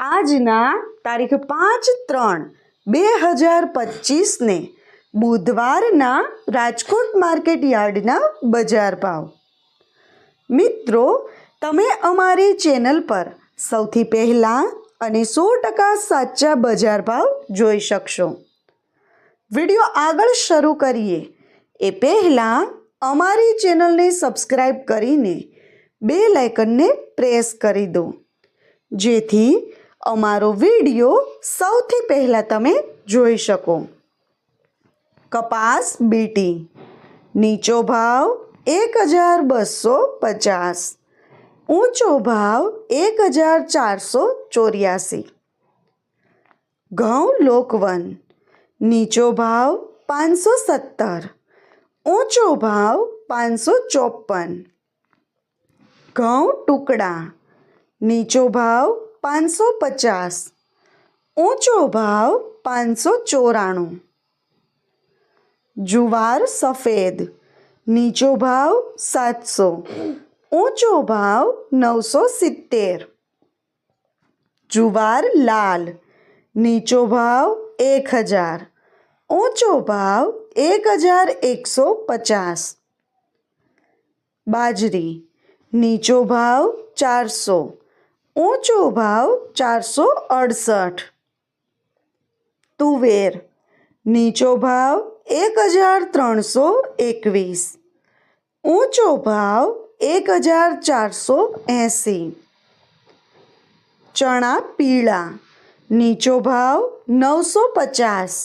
આજના તારીખ પાંચ ત્રણ બે હજાર પચીસને બુધવારના રાજકોટ માર્કેટ યાર્ડના બજાર ભાવ. મિત્રો, તમે અમારી ચેનલ પર સૌથી પહેલાં અને સો ટકા સાચા બજાર ભાવ જોઈ શકશો. વીડિયો આગળ શરૂ કરીએ. એ પહેલાં અમારી ચેનલને સબસ્ક્રાઈબ કરીને બે લાઇકનને પ્રેસ કરી દો. જેથી અમારો વીડિયો સૌથી પહેલાં તમે જોઈ શકો. કપાસ બીટી. નીચો ભાવ એક હજાર બસો પચાસ. ઊંચો ભાવ એક હજાર ચારસો ચોર્યાસી. ઘઉં લોકવન. નીચો ભાવ પાંચસો સત્તર. ઊંચો ભાવ પાંચસો ચોપન ઘઉં ટુકડા. નીચો ભાવ પાંચસો પચાસ ઊંચો ભાવ પાંચસો ચોરાણું જુવાર સફેદ નીચો ભાવ સાતસો ઊંચો ભાવ નવસો સિત્તેર જુવાર લાલ નીચો ભાવ એક હજાર ઊંચો ભાવ એક હજાર એકસો પચાસ બાજરી નીચો ભાવ ચારસો ઊંચો ભાવ ચારસો અડસઠ તુવેર નીચો ભાવ એક હજાર ત્રણસો એકવીસ ઊંચો ભાવ એક હજાર ચારસો એંસી ચણા પીળા નીચો ભાવ નવસો પચાસ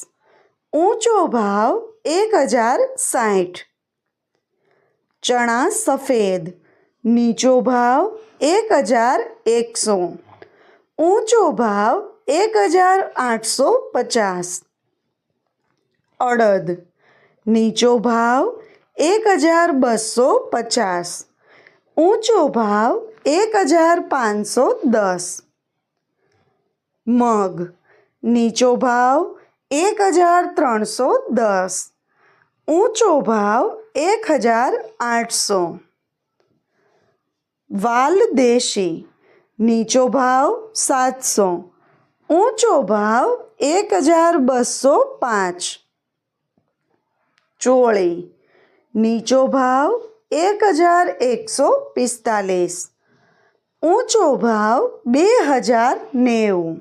ઊંચો ભાવ એક હજાર સાઠ ચણા સફેદ નીચો ભાવ એક હજાર એકસો ઊંચો ભાવ એક હજાર આઠસો પચાસ અડદ નીચો ભાવ એક હજાર બસો પચાસ ઊંચો ભાવ એક હજાર પાંચસો દસ મગ નીચો ભાવ એક હજાર ત્રણસો દસ ઊંચો ભાવ એક હજાર આઠસો વાલ દેશી નીચો ભાવ સાતસો ઊંચો ભાવ એક હજાર બસો પાંચ ચોળી નીચો ભાવ એક હજાર એકસો પિસ્તાલીસ ઊંચો ભાવ બે હજાર નેવું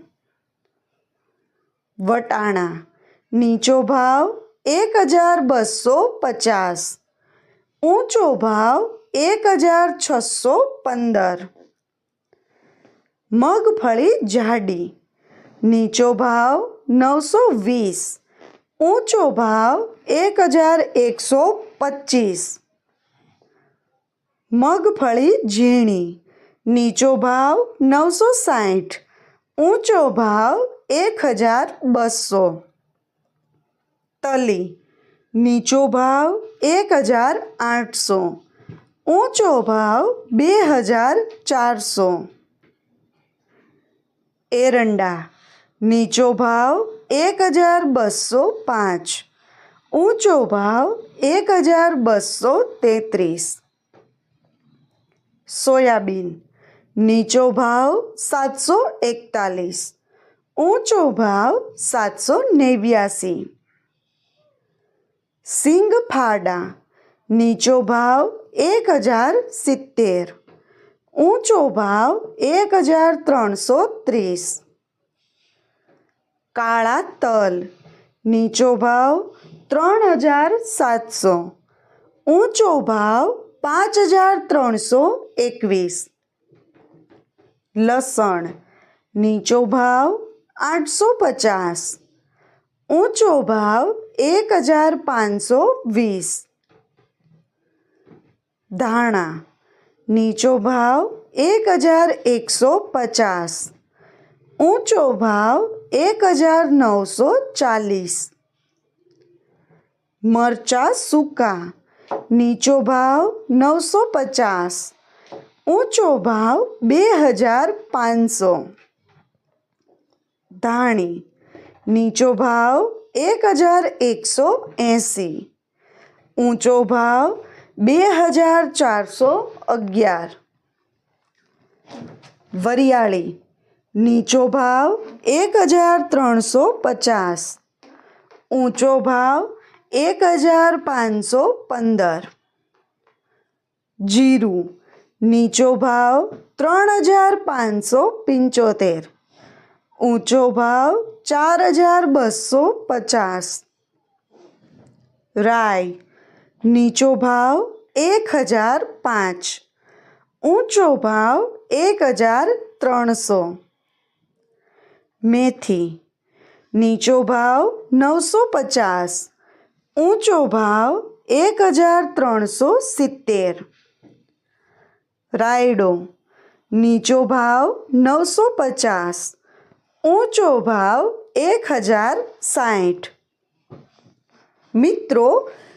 વટાણા નીચો ભાવ એક હજાર બસો પચાસ ઊંચો ભાવ એક હજાર છસો પંદર મગફળી જાડી નીચો ભાવ નવસો વીસ ઊંચો ભાવ એક હજાર એકસો પચીસ મગફળી ઝીણી નીચો ભાવ નવસો સાઠ ઊંચો ભાવ એક હજાર બસો તલી નીચો ભાવ એક હજાર આઠસો ઊંચો ભાવ બે હજાર ચારસો. એરંડા, નીચો ભાવ એક હજાર બસો પાંચ. ઊંચો ભાવ એક હજાર બસો તેત્રીસ. સોયાબીન, નીચો ભાવ સાતસો એકતાલીસ. ઊંચો ભાવ સાતસો નેવ્યાસી. સિંગ ફાડા નીચો ભાવ એક હજાર સિત્તેર, ઊંચો ભાવ એક હજાર ત્રણસો ત્રીસ. કાળા તલ, નીચો ભાવ ત્રણ હજાર સાતસો, ઊંચો ભાવ પાંચ હજાર ત્રણસો એકવીસ. લસણ, નીચો ભાવ આઠસો પચાસ, ઊંચો ભાવ એક હજાર પાંચસો વીસ. ધાણા. નીચો ભાવ એક હજાર એકસો પચાસ. ઊંચો ભાવ એક હજાર નવસો ચાલીસ. મરચાં સૂકા. નીચો ભાવ નવસો પચાસ. ઊંચો ભાવ બે હજાર પાંચસો. ધાણી. નીચો ભાવ એક હજાર એકસો એંસી. ઊંચો ભાવ બે હજાર ચારસો અગિયાર. વરિયાળી, નીચો ભાવ એક હજાર ત્રણસો પચાસ. ઊંચો ભાવ એક હજાર પાંચસો પંદર. જીરું, નીચો ભાવ ત્રણ હજાર પાંચસો પંચોતેર. ઊંચો ભાવ ચાર હજાર બસો પચાસ. રાઈ નીચો ભાવ એક હજાર પાંચ ઊંચો ભાવ એક હજાર ત્રણસો મેથી નીચો ભાવ નવસો પચાસ ઊંચો ભાવ એક હજાર ત્રણસો સિત્તેર રાયડો નીચો ભાવ નવસો પચાસ ઊંચો ભાવ એક હજાર સાઠ મિત્રો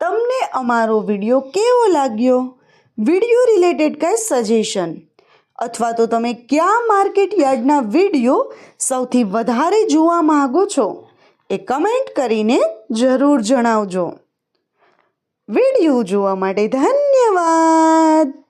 તમને અમારો વીડિયો કેવો લાગ્યો? વીડિયો રિલેટેડ કાંઈ સજેશન અથવા તો તમે કયા માર્કેટ યાર્ડના વીડિયો સૌથી વધારે જોવા માગો છો? એ કમેન્ટ કરીને જરૂર જણાવજો. વીડિયો જોવા માટે ધન્યવાદ!